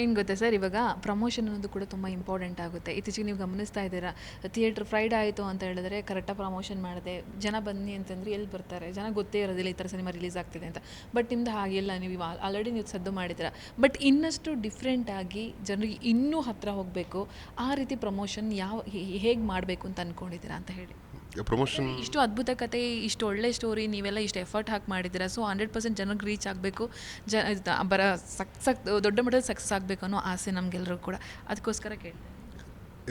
ಏನು ಗೊತ್ತಾ ಸರ್? ಇವಾಗ ಪ್ರಮೋಷನ್ ಅನ್ನೋದು ಕೂಡ ತುಂಬ ಇಂಪಾರ್ಟೆಂಟ್ ಆಗುತ್ತೆ. ಇತ್ತೀಚೆಗೆ ನೀವು ಗಮನಿಸ್ತಾ ಇದ್ದೀರಾ ಥಿಯೇಟ್ರ್ ಫ್ರೈಡ್ ಆಯಿತು ಅಂತ ಹೇಳಿದ್ರೆ ಕರೆಕ್ಟಾಗಿ ಪ್ರಮೋಷನ್ ಮಾಡಿದೆ ಜನ ಬನ್ನಿ ಅಂತಂದ್ರೆ ಎಲ್ಲಿ ಬರ್ತಾರೆ? ಜನ ಗೊತ್ತೇ ಇರೋದಿಲ್ಲ ಈ ಥರ ಸಿನಿಮಾ ರಿಲೀಸ್ ಆಗ್ತಿದೆ ಅಂತ. ಬಟ್ ನಿಮ್ದು ಹಾಗೆಲ್ಲ ನೀವು ಇವಾಗ ಆಲ್ರೆಡಿ ನೀವು ಸದ್ದು ಮಾಡಿದ್ದೀರಾ. ಬಟ್ ಇನ್ನಷ್ಟು ಡಿಫ್ರೆಂಟ್ ಆಗಿ ಜನರಿಗೆ ಇನ್ನೂ ಹತ್ತಿರ ಹೋಗಬೇಕು. ಆ ರೀತಿ ಪ್ರಮೋಷನ್ ಯಾವ ಹೇಗೆ ಮಾಡಬೇಕು ಅಂತ ಅಂದ್ಕೊಂಡಿದ್ದೀರಾ ಅಂತ ಹೇಳಿ. ಪ್ರಮೋಷನ್ ಇಷ್ಟು ಅದ್ಭುತ ಕತೆ ಇಷ್ಟು ಒಳ್ಳೆ ಸ್ಟೋರಿ ನೀವೆಲ್ಲ ಇಷ್ಟು ಎಫರ್ಟ್ ಹಾಕಿ ಮಾಡಿದ್ದೀರಾ? ಸೊ ಹಂಡ್ರೆಡ್ ಪರ್ಸೆಂಟ್ ಜನಕ್ಕೆ ರೀಚ್ ಆಗಬೇಕು. ಜ ಬರ ಸಕ್ ಸಕ್ ದೊಡ್ಡ ಮಟ್ಟದ ಸಕ್ಸಸ್ ಆಗಬೇಕು ಅನ್ನೋ ಆಸೆ ನಮಗೆಲ್ಲರೂ ಕೂಡ. ಅದಕ್ಕೋಸ್ಕರ ಕೇಳಿ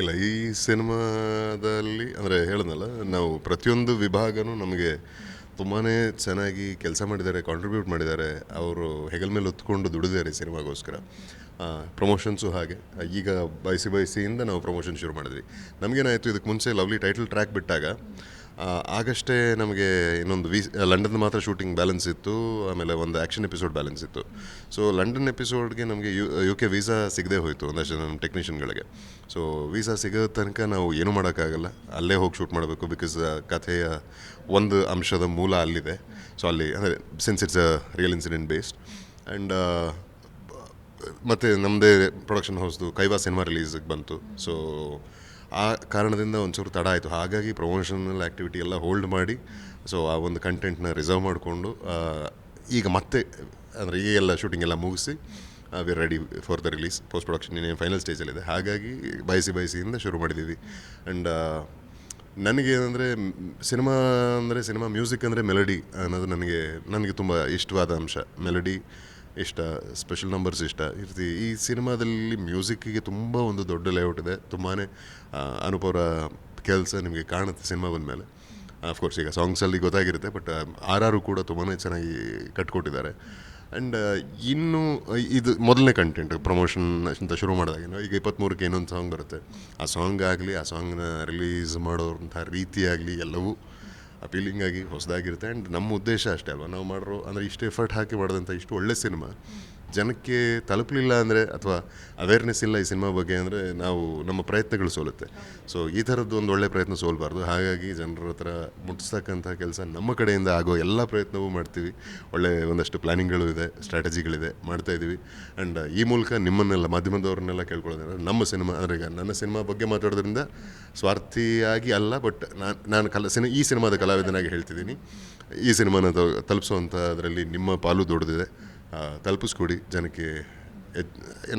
ಇಲ್ಲ ಈ ಸಿನಿಮಾದಲ್ಲಿ ಅಂದರೆ ಹೇಳಿದ್ನಲ್ಲ ನಾವು ಪ್ರತಿಯೊಂದು ವಿಭಾಗನೂ ನಮಗೆ ತುಂಬಾ ಚೆನ್ನಾಗಿ ಕೆಲಸ ಮಾಡಿದ್ದಾರೆ ಕಾಂಟ್ರಿಬ್ಯೂಟ್ ಮಾಡಿದ್ದಾರೆ. ಅವರು ಹೆಗಲ್ ಮೇಲೆ ಹೊತ್ಕೊಂಡು ದುಡಿದಾರೆ ಸಿನಿಮಾಗೋಸ್ಕರ. ಪ್ರಮೋಷನ್ಸು ಹಾಗೆ. ಈಗ ಬಯಸಿ ಬಯಸಿಯಿಂದ ನಾವು ಪ್ರಮೋಷನ್ ಶುರು ಮಾಡಿದ್ವಿ. ನಮಗೇನಾಯಿತು, ಇದಕ್ಕೆ ಮುಂಚೆ ಲವ್ಲಿ ಟೈಟಲ್ ಟ್ರ್ಯಾಕ್ ಬಿಟ್ಟಾಗ ಆಗಷ್ಟೇ ನಮಗೆ ಇನ್ನೊಂದು ವಿ ಲಂಡನ್ ಮಾತ್ರ ಶೂಟಿಂಗ್ ಬ್ಯಾಲೆನ್ಸ್ ಇತ್ತು, ಆಮೇಲೆ ಒಂದು ಆ್ಯಕ್ಷನ್ ಎಪಿಸೋಡ್ ಬ್ಯಾಲೆನ್ಸ್ ಇತ್ತು. ಸೊ ಲಂಡನ್ ಎಪಿಸೋಡ್ಗೆ ನಮಗೆ ಯು ಯು ಕೆ ವೀಸಾ ಸಿಗದೆ ಹೋಯಿತು, ಒಂದಷ್ಟು ನಮ್ಮ ಟೆಕ್ನಿಷಿಯನ್ಗಳಿಗೆ. ಸೊ ವೀಸಾ ಸಿಗೋ ತನಕ ನಾವು ಏನೂ ಮಾಡೋಕ್ಕಾಗಲ್ಲ, ಅಲ್ಲೇ ಹೋಗಿ ಶೂಟ್ ಮಾಡಬೇಕು ಬಿಕಾಸ್ ಕಥೆಯ ಒಂದು ಅಂಶದ ಮೂಲ ಅಲ್ಲಿದೆ. ಸೊ ಅಲ್ಲಿ, ಅಂದರೆ since it's a real incident based and ಮತ್ತು ನಮ್ಮದೇ ಪ್ರೊಡಕ್ಷನ್ ಹೌಸ್ದು ಕೈವಾ ಸಿನಿಮಾ ರಿಲೀಸಿಗೆ ಬಂತು. ಸೊ ಆ ಕಾರಣದಿಂದ ಒಂಚೂರು ತಡ ಆಯಿತು. ಹಾಗಾಗಿ ಪ್ರಮೋಷನಲ್ ಆ್ಯಕ್ಟಿವಿಟಿ ಎಲ್ಲ ಹೋಲ್ಡ್ ಮಾಡಿ ಸೊ ಆ ಒಂದು ಕಂಟೆಂಟ್ನ ರಿಸರ್ವ್ ಮಾಡಿಕೊಂಡು ಈಗ ಮತ್ತೆ, ಅಂದರೆ ಈ ಎಲ್ಲ ಶೂಟಿಂಗ್ ಎಲ್ಲ ಮುಗಿಸಿ we ready for the release post production ಇನ್ನೇನು ಫೈನಲ್ ಸ್ಟೇಜಲ್ಲಿದೆ ಹಾಗಾಗಿ ಬಯಸಿ ಬಯಸಿಯಿಂದ ಶುರು ಮಾಡಿದ್ದೀವಿ. ಆ್ಯಂಡ್ ನನಗೆ ಅಂದರೆ ಸಿನಿಮಾ ಅಂದರೆ ಸಿನಿಮಾ ಮ್ಯೂಸಿಕ್ ಅಂದರೆ ಮೆಲಡಿ ಅನ್ನೋದು ನನಗೆ ನನಗೆ ತುಂಬ ಇಷ್ಟವಾದ ಅಂಶ. ಮೆಲಡಿ ಇಷ್ಟ ಸ್ಪೆಷಲ್ ನಂಬರ್ಸ್ ಇಷ್ಟ. ಇರ್ತಿ ಈ ಸಿನಿಮಾದಲ್ಲಿ ಮ್ಯೂಸಿಕ್ಕಿಗೆ ತುಂಬ ಒಂದು ದೊಡ್ಡ ಲೇಔಟ್ ಇದೆ. ತುಂಬಾ ಅನುಪವರ ಕೆಲಸ ನಿಮಗೆ ಕಾಣುತ್ತೆ ಸಿನಿಮಾ ಬಂದಮೇಲೆ. ಅಫ್ಕೋರ್ಸ್ ಈಗ ಸಾಂಗ್ಸಲ್ಲಿ ಗೊತ್ತಾಗಿರುತ್ತೆ ಬಟ್ ಆರ್ ಆರು ಕೂಡ ತುಂಬಾ ಚೆನ್ನಾಗಿ ಕಟ್ಕೊಟ್ಟಿದ್ದಾರೆ. ಆ್ಯಂಡ್ ಇನ್ನು ಇದು ಮೊದಲನೇ ಕಂಟೆಂಟ್ ಪ್ರಮೋಷನ್ ಅಂತ ಶುರು ಮಾಡಿದಾಗ ಈಗ ಇಪ್ಪತ್ತ್ಮೂರಕ್ಕೆ ಇನ್ನೊಂದು ಸಾಂಗ್ ಬರುತ್ತೆ. ಆ ಸಾಂಗ್ ಆಗಲಿ, ಆ ಸಾಂಗ್ನ ರಿಲೀಸ್ ಮಾಡೋಂಥ ರೀತಿಯಾಗಲಿ ಎಲ್ಲವೂ ಅಪೀಲಿಂಗ್ ಆಗಿ ಹೊಸದಾಗಿರುತ್ತೆ. ಆ್ಯಂಡ್ ನಮ್ಮ ಉದ್ದೇಶ ಅಷ್ಟೇ ಅಲ್ವಾ? ನಾವು ಮಾಡಿರೋ ಅಂದರೆ ಇಷ್ಟು ಎಫರ್ಟ್ ಹಾಕಿ ಮಾಡಿದಂಥ ಇಷ್ಟು ಒಳ್ಳೆ ಸಿನಿಮಾ ಜನಕ್ಕೆ ತಲುಪಲಿಲ್ಲ ಅಂದರೆ ಅಥವಾ ಅವೇರ್ನೆಸ್ ಇಲ್ಲ ಈ ಸಿನಿಮಾ ಬಗ್ಗೆ ಅಂದರೆ ನಾವು ನಮ್ಮ ಪ್ರಯತ್ನಗಳು ಸೋಲುತ್ತೆ. ಸೊ ಈ ಥರದ್ದು ಒಂದು ಒಳ್ಳೆ ಪ್ರಯತ್ನ ಸೋಲಬಾರ್ದು. ಹಾಗಾಗಿ ಜನರ ಹತ್ರ ಮುಟ್ಟಿಸ್ತಕ್ಕಂಥ ಕೆಲಸ ನಮ್ಮ ಕಡೆಯಿಂದ ಆಗೋ ಎಲ್ಲ ಪ್ರಯತ್ನವೂ ಮಾಡ್ತೀವಿ. ಒಳ್ಳೆ ಒಂದಷ್ಟು ಪ್ಲ್ಯಾನಿಂಗ್ಗಳು ಇದೆ ಸ್ಟ್ರಾಟಜಿಗಳಿದೆ ಮಾಡ್ತಾ ಇದ್ದೀವಿ. ಆ್ಯಂಡ್ ಈ ಮೂಲಕ ನಿಮ್ಮನ್ನೆಲ್ಲ, ಮಾಧ್ಯಮದವ್ರನ್ನೆಲ್ಲ ಕೇಳ್ಕೊಳ್ಳೋದ್ರೆ ನಮ್ಮ ಸಿನಿಮಾ, ಅಂದರೆ ಈಗ ನನ್ನ ಸಿನಿಮಾ ಬಗ್ಗೆ ಮಾತಾಡೋದ್ರಿಂದ ಸ್ವಾರ್ಥಿಯಾಗಿ ಅಲ್ಲ ಬಟ್ ನಾನು ನಾನು ಕಲ, ಸಿನಿ, ಈ ಸಿನಿಮಾದ ಕಲಾವಿದನಾಗಿ ಹೇಳ್ತಿದ್ದೀನಿ. ಈ ಸಿನಿಮಾನ ತಲುಪಿಸೋವಂಥದ್ರಲ್ಲಿ ನಿಮ್ಮ ಪಾಲು ದೊಡ್ಡದಿದೆ. ತಲುಪಿಸ್ಕೊಡಿ ಜನಕ್ಕೆ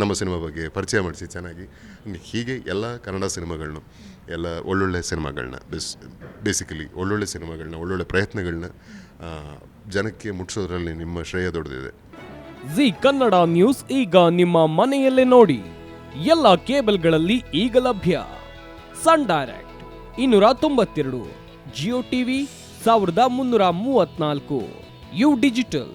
ನಮ್ಮ ಸಿನಿಮಾ ಬಗ್ಗೆ ಪರಿಚಯ ಮಾಡಿಸಿ ಚೆನ್ನಾಗಿ. ಹೀಗೆ ಎಲ್ಲ ಕನ್ನಡ ಸಿನಿಮಾಗಳನ್ನು, ಎಲ್ಲ ಒಳ್ಳೊಳ್ಳೆ ಸಿನಿಮಾಗಳನ್ನ, ಬೇಸ್ ಬೇಸಿಕಲಿ ಒಳ್ಳೊಳ್ಳೆ ಸಿನಿಮಾಗಳನ್ನ, ಒಳ್ಳೊಳ್ಳೆ ಪ್ರಯತ್ನಗಳನ್ನ ಜನಕ್ಕೆ ಮುಟ್ಟಿಸೋದ್ರಲ್ಲಿ ನಿಮ್ಮ ಶ್ರೇಯ ದೊಡ್ಡದಿದೆ. ಜಿ ಕನ್ನಡ ನ್ಯೂಸ್ ಈಗ ನಿಮ್ಮ ಮನೆಯಲ್ಲೇ ನೋಡಿ. ಎಲ್ಲ ಕೇಬಲ್ಗಳಲ್ಲಿ ಈಗ ಲಭ್ಯ. ಸನ್ ಡೈರೆಕ್ಟ್ ಇನ್ನೂರ ತೊಂಬತ್ತೆರಡು, ಜಿಯೋ ಟಿವಿ ಸಾವಿರದ ಮುನ್ನೂರ ಮೂವತ್ನಾಲ್ಕು ಯು ಡಿಜಿಟಲ್.